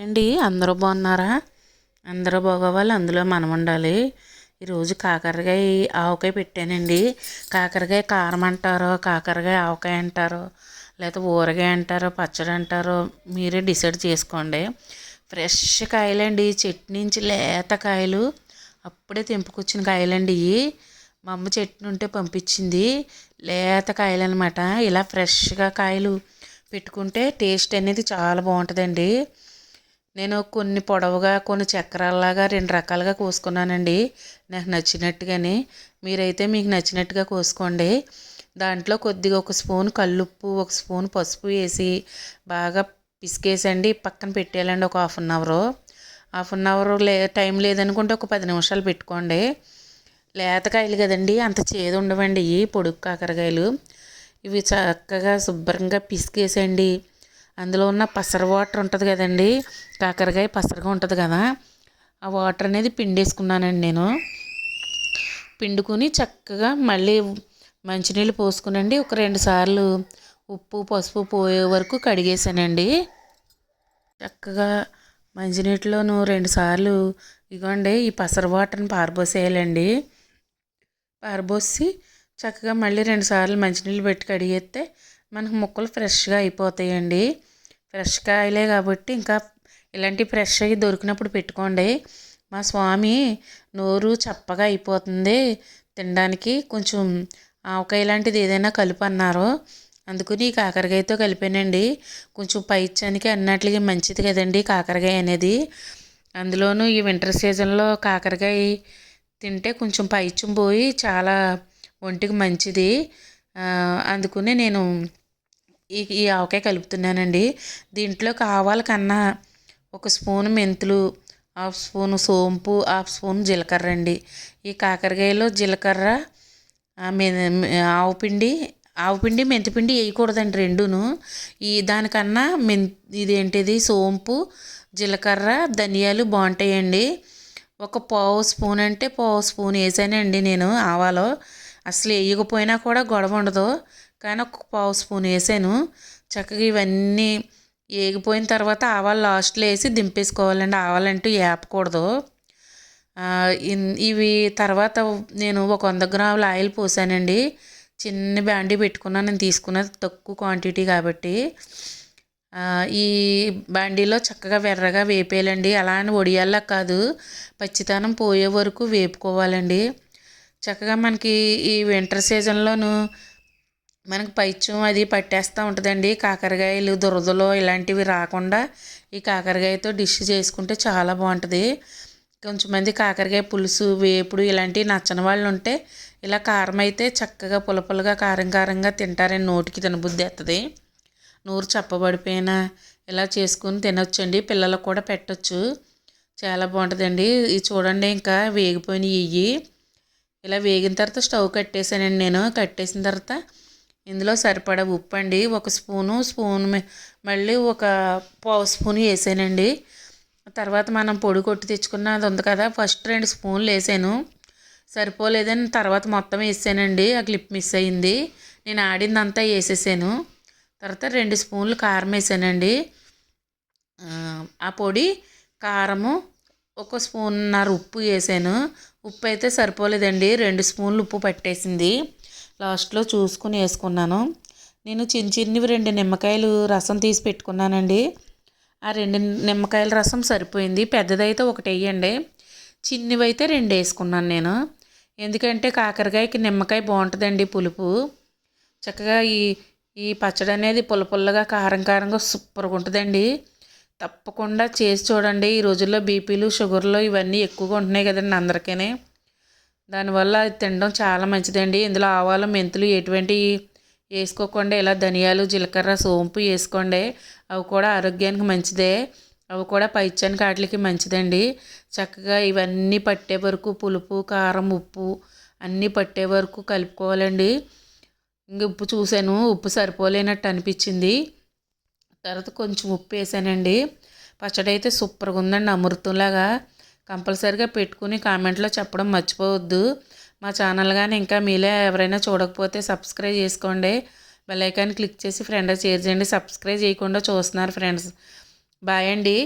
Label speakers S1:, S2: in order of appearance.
S1: అండి అందరూ బాగున్నారా? అందరూ బాగోవాలి అందులో మనం ఉండాలి. ఈరోజు కాకరకాయ ఆవకాయ పెట్టానండి. కాకరకాయ కారం అంటారు కాకరకాయ ఆవకాయ అంటారు లేకపోతే ఊరగాయ అంటారు పచ్చడి అంటారు మీరే డిసైడ్ చేసుకోండి. ఫ్రెష్ కాయలండి చెట్టు నుంచి లేత కాయలు. అప్పుడే తెంపుకొచ్చిన కాయలండి ఇవి. మా అమ్మ చెట్టు ఉంటే పంపించింది. లేత కాయలు అనమాట ఇలా ఫ్రెష్గా కాయలు పెట్టుకుంటే టేస్ట్ అనేది చాలా బాగుంటుందండి. నేను కొన్ని పొడవుగా కొన్ని చక్రాల్లాగా రెండు రకాలుగా కోసుకున్నానండి. నాకు నచ్చినట్టుగానే. మీరైతే మీకు నచ్చినట్టుగా కోసుకోండి. దాంట్లో కొద్దిగా ఒక స్పూన్ కల్లుప్పు ఒక స్పూన్ పసుపు వేసి బాగా పిసికేసండి. పక్కన పెట్టేయాలండి ఒక half an hour. Half an hour లే టైం లేదనుకుంటే ఒక పది నిమిషాలు పెట్టుకోండి. లేతకాయలు కదండి అంత చేదు ఉండవండి పొడుగు కాకరకాయలు. ఇవి చక్కగా శుభ్రంగా పిసికేసండి. అందులో ఉన్న పసర వాటర్ ఉంటుంది కదండి కాకరకాయ పసరగా ఉంటుంది కదా ఆ వాటర్ అనేది పిండేసుకున్నానండి నేను. పిండుకుని చక్కగా మళ్ళీ మంచినీళ్ళు పోసుకునండి ఒక రెండు సార్లు ఉప్పు పసుపు పోయే వరకు కడిగేసానండి. చక్కగా మంచినీటిలోను రెండు సార్లు ఇగోండి ఈ పసర వాటర్ని పారబోసేయాలండి. పారబోసి చక్కగా మళ్ళీ రెండు సార్లు మంచినీళ్ళు పెట్టి కడిగేస్తే మనకు ముక్కలు ఫ్రెష్గా అయిపోతాయండి. ఫ్రెష్ కాయలే కాబట్టి ఇంకా ఇలాంటి ఫ్రెష్ అవి దొరికినప్పుడు పెట్టుకోండి. మా స్వామి నోరు చప్పగా అయిపోతుంది. తినడానికి కొంచెం ఆవకాయ లాంటిది ఏదైనా కలిపి అన్నారు. అందుకని కాకరకాయతో కలిపానండి. కొంచెం పైచ్చానికి అన్నట్లుగా మంచిది కదండి కాకరకాయ అనేది. అందులోనూ ఈ వింటర్ సీజన్లో కాకరకాయ తింటే కొంచెం పైచ్యం పోయి చాలా ఒంటికి మంచిది. అందుకని నేను ఈ ఈ ఆవకాయ కలుపుతున్నానండి. దీంట్లో ఆవాల కన్నా ఒక స్పూన్ మెంతులు హాఫ్ స్పూన్ సోంపు హాఫ్ స్పూన్ జీలకర్ర అండి. ఈ కాకరకాయలో జీలకర్ర ఆవుపిండి ఆవుపిండి మెంతిపిండి వేయకూడదండి రెండును. ఈ దానికన్నా మెం ఇదేంటిది సోంపు జీలకర్ర ధనియాలు బాగుంటాయండి. ఒక పావు స్పూన్ అంటే పావు స్పూన్ వేసానండి నేను ఆవాలో. అసలు వేయకపోయినా కూడా గొడవ ఉండదు. కానీ ఒక పావు స్పూన్ వేసాను. చక్కగా ఇవన్నీ ఏగిపోయిన తర్వాత ఆవాలు లాస్ట్లో వేసి దింపేసుకోవాలండి. ఆవాలంటూ వేపకూడదు ఇవి తర్వాత నేను ఒక వంద గ్రాముల ఆయిల్ పోసానండి. చిన్న బ్యాండీ పెట్టుకున్నాను నేను తీసుకున్నది తక్కువ క్వాంటిటీ కాబట్టి. ఈ బాండీలో చక్కగా వెర్రగా వేపేయాలండి. అలా అని ఒడియాల్లా కాదు పచ్చితనం పోయే వరకు వేపుకోవాలండి. చక్కగా మనకి ఈ వింటర్ సీజన్లోను మనకు పైత్యం అది పట్టేస్తూ ఉంటుందండి. కాకరకాయలు దురదలు ఇలాంటివి రాకుండా ఈ కాకరకాయతో డిష్ చేసుకుంటే చాలా బాగుంటుంది. కొంచెం మంది కాకరకాయ పులుసు వేపుడు ఇలాంటివి నచ్చని వాళ్ళు ఉంటే ఇలా కారం అయితే చక్కగా పులపులుగా కారం కారంగా తింటారని నోటికి తినబుద్ధి వస్తుంది నోరు చప్పబడిపోయినా ఇలా చేసుకుని తినొచ్చండి. పిల్లలకు కూడా పెట్టచ్చు. చాలా బాగుంటుందండి. ఇది చూడండి ఇంకా వేగిపోయిన ఇవి ఇలా వేగిన తర్వాత స్టవ్ కట్టేసానండి నేను. కట్టేసిన తర్వాత ఇందులో సరిపడా ఉప్పు అండి ఒక స్పూను స్పూన్ మళ్ళీ ఒక పావు స్పూన్ వేసానండి. తర్వాత మనం పొడి కొట్టి తెచ్చుకున్న అది ఉంది కదా ఫస్ట్ రెండు స్పూన్లు వేసాను. సరిపోలేదని తర్వాత మొత్తం వేసానండి ఆ క్లిప్ మిస్ అయింది. నేను ఆడిందంతా వేసేసాను. తర్వాత రెండు స్పూన్లు కారం వేసానండి. ఆ పొడి కారము ఒక స్పూన్నర ఉప్పు వేసాను. ఉప్పు అయితే సరిపోలేదండి రెండు స్పూన్లు ఉప్పు పట్టేసింది. లాస్ట్లో చూసుకుని వేసుకున్నాను. నేను చిన్న చిన్నవి రెండు నిమ్మకాయలు రసం తీసి పెట్టుకున్నానండి. ఆ రెండు నిమ్మకాయల రసం సరిపోయింది. పెద్దదైతే ఒకటి వేయండి. చిన్నవి అయితే రెండు వేసుకున్నాను నేను. ఎందుకంటే కాకరకాయకి నిమ్మకాయ బాగుంటుందండి పులుపు. చక్కగా ఈ ఈ పచ్చడి అనేది పుల్ల పుల్లగా కారం కారంగా సూపర్గా ఉంటుందండి. తప్పకుండా చేసి చూడండి. ఈ రోజుల్లో బీపీలు షుగర్లు ఇవన్నీ ఎక్కువగా ఉంటున్నాయి కదండి అందరికీ దానివల్ల తినడం చాలా మంచిదండి. ఇందులో ఆవాలు మెంతులు ఎటువంటి వేసుకోకుండా ఇలా ధనియాలు జీలకర్ర సోంపు వేసుకోండి. అవి కూడా ఆరోగ్యానికి మంచిదే. అవి కూడా పైచ్యానికి వాటికి మంచిదండి. చక్కగా ఇవన్నీ పట్టే వరకు పులుపు కారం ఉప్పు అన్నీ పట్టే వరకు కలుపుకోవాలండి. ఇంక ఉప్పు చూశాను ఉప్పు సరిపోలేనట్టు అనిపించింది. తర్వాత కొంచెం ఉప్పు వేసానండి. పచ్చడి అయితే సూపర్గా ఉందండి అమృతంలాగా. కంపల్సరిగా పెట్టుకుని కామెంట్లో చెప్పడం మర్చిపోవద్దు. మా ఛానల్ కానీ ఇంకా మీలే ఎవరైనా చూడకపోతే సబ్స్క్రైబ్ చేసుకోండి. బెల్ ఐకాన్ క్లిక్ చేసి ఫ్రెండ్ షేర్ చేయండి. సబ్స్క్రైబ్ చేయకుండా చూస్తున్నారు ఫ్రెండ్స్. బాయ్ అండి.